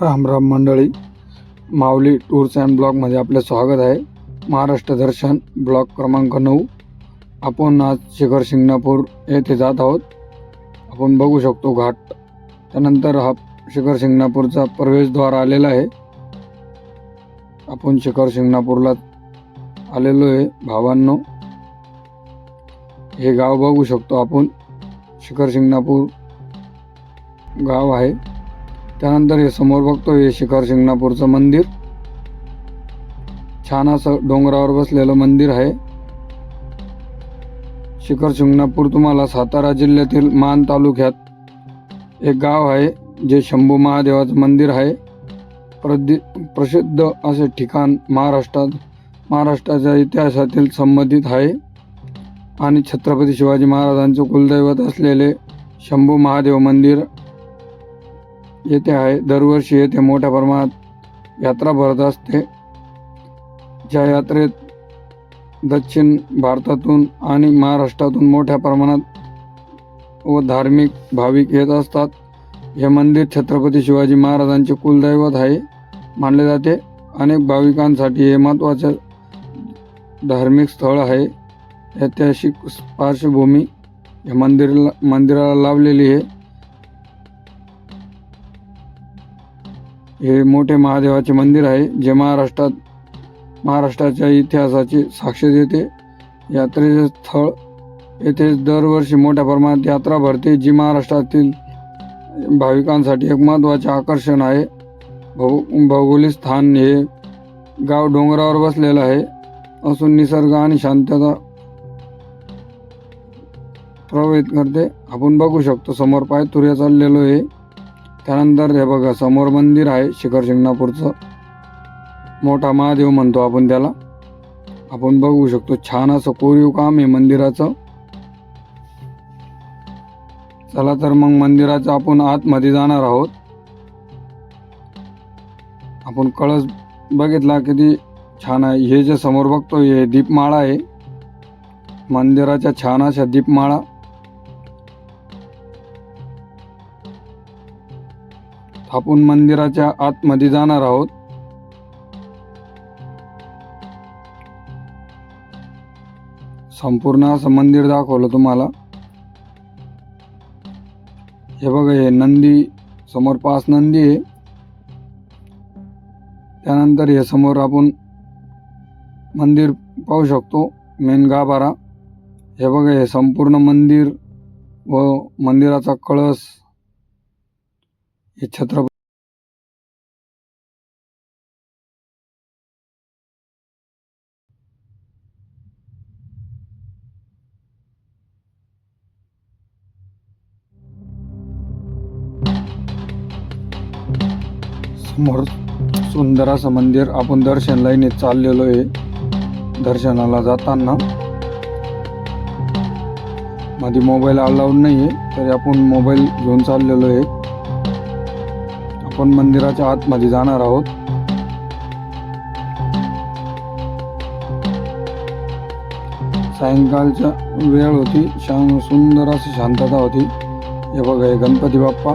राम राम मंडळी. माऊली tours and ब्लॉगमध्ये आपलं स्वागत आहे. महाराष्ट्र दर्शन ब्लॉक क्रमांक नऊ. आपण आज शिखर शिंगणापूर येथे जात आहोत. आपण बघू शकतो घाट. त्यानंतर हा शिखर शिंगणापूरचा प्रवेशद्वार आलेला आहे. आपण शिखर शिंगणापूरला आलेलो आहे भावांनो. हे गाव बघू शकतो आपण. शिखर शिंगणापूर गाव आहे. त्यानंतर हे समोर बघतो हे शिखर शिंगणापूरचं मंदिर. छान असं डोंगरावर बसलेलं मंदिर आहे. शिखर शिंगणापूर तुम्हाला सातारा जिल्ह्यातील मान तालुक्यात एक गाव आहे जे शंभू महादेवाचं मंदिर आहे. प्रदि प्रसिद्ध असे ठिकाण महाराष्ट्रात महाराष्ट्राच्या इतिहासातील संबंधित आहे. आणि छत्रपती शिवाजी महाराजांचे कुलदैवत असलेले शंभू महादेव मंदिर येथे आहे. दरवर्षी येथे मोठ्या प्रमाणात यात्रा भरत असते. ज्या यात्रेत दक्षिण भारतातून आणि महाराष्ट्रातून मोठ्या प्रमाणात व धार्मिक भाविक येत असतात. हे मंदिर छत्रपती शिवाजी महाराजांचे कुलदैवत आहे मानले जाते. अनेक भाविकांसाठी हे महत्त्वाचे धार्मिक स्थळ आहे. ऐतिहासिक पार्श्वभूमी या मंदिरला मंदिराला लावलेली आहे. हे मोठे महादेवाचे मंदिर आहे जे महाराष्ट्रात महाराष्ट्राच्या इतिहासाची साक्ष देते. यात्रेचे स्थळ येथे दरवर्षी मोठ्या प्रमाणात यात्रा भरते जी महाराष्ट्रातील भाविकांसाठी एक महत्त्वाचे आकर्षण आहे. भौ भौगोलिक स्थान हे गाव डोंगरावर बसलेलं आहे. असून निसर्ग आणि शांतता प्रभावित करते. आपण बघू शकतो समोर पाय तुर्या चाललेलो आहे. त्यानंतर हे बघा समोर मंदिर आहे शिखर शिंगणापूरचं. मोठा महादेव म्हणतो आपण त्याला. आपण बघू शकतो छान असं कोरीव काम आहे मंदिराचं. चला तर मग मंदिराचं आपण आतमध्ये जाणार आहोत. आपण कळस बघितला किती छान आहे. हे जे समोर बघतो हे दीपमाळा आहे. मंदिराच्या छान अशा दीपमाळा. आपण मंदिराच्या आतमध्ये जाणार आहोत. संपूर्ण असं मंदिर दाखवलं तुम्हाला. हे बघा हे नंदी समोर पाच नंदी आहे. त्यानंतर हे समोर आपण मंदिर पाहू शकतो मेन गाभारा. हे बघा हे संपूर्ण मंदिर व मंदिराचा कळस छत्रपती समोर सुंदर असं मंदिर. आपण दर्शन लाईने चाललेलो आहे. दर्शनाला जाताना. मध्ये मोबाईल अलाउड नाही आहे तरी आपण मोबाईल घेऊन चाललेलो आहे. आपण मंदिराच्या आतमध्ये जाणार आहोत. सायंकाळच्या वेळ होती शां सुंदर अशी शांतता होती. हे बघा हे गणपती बाप्पा.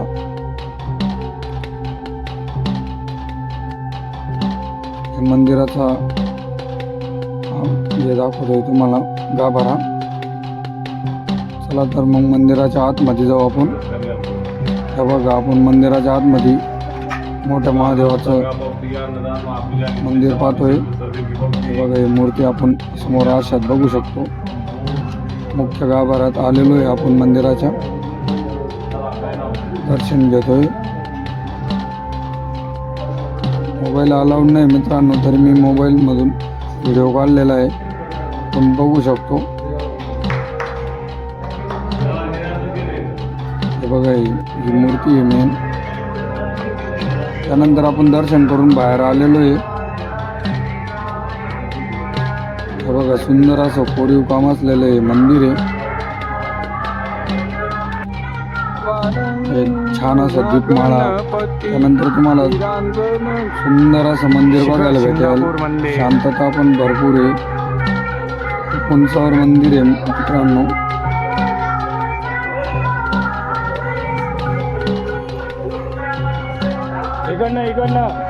मंदिराचा जे हे दाखवतोय तुम्हाला गाभारा. चला तर मग मंदिराच्या आतमध्ये जाऊ आपण. हे बघा आपण मंदिराच्या आतमध्ये मोठ्या महादेवाचं मंदिर पाहतोय. बघा ही मूर्ती आपण समोर आरशात बघू शकतो. मुख्य गाभाऱ्यात आलेलो आहे आपण मंदिराच्या. दर्शन घेतोय. मोबाईल अलाउड नाही मित्रांनो तरी मी मोबाईलमधून व्हिडिओ काढलेला आहे. आपण बघू शकतो. हे बघा ही मूर्ती आहे मेन त्यानंतर आपण दर्शन करून बाहेर आलेलो आहे. हे बघा सुंदर असं कोरीव काम असलेलं हे मंदिर आहे. छान असं दीपमाळा. त्यानंतर तुम्हाला सुंदर असं मंदिर बघायला भेटेल. शांतता पण भरपूर आहे. उंचावर मंदिर आहे मित्रांनो. इकडनं इकडनं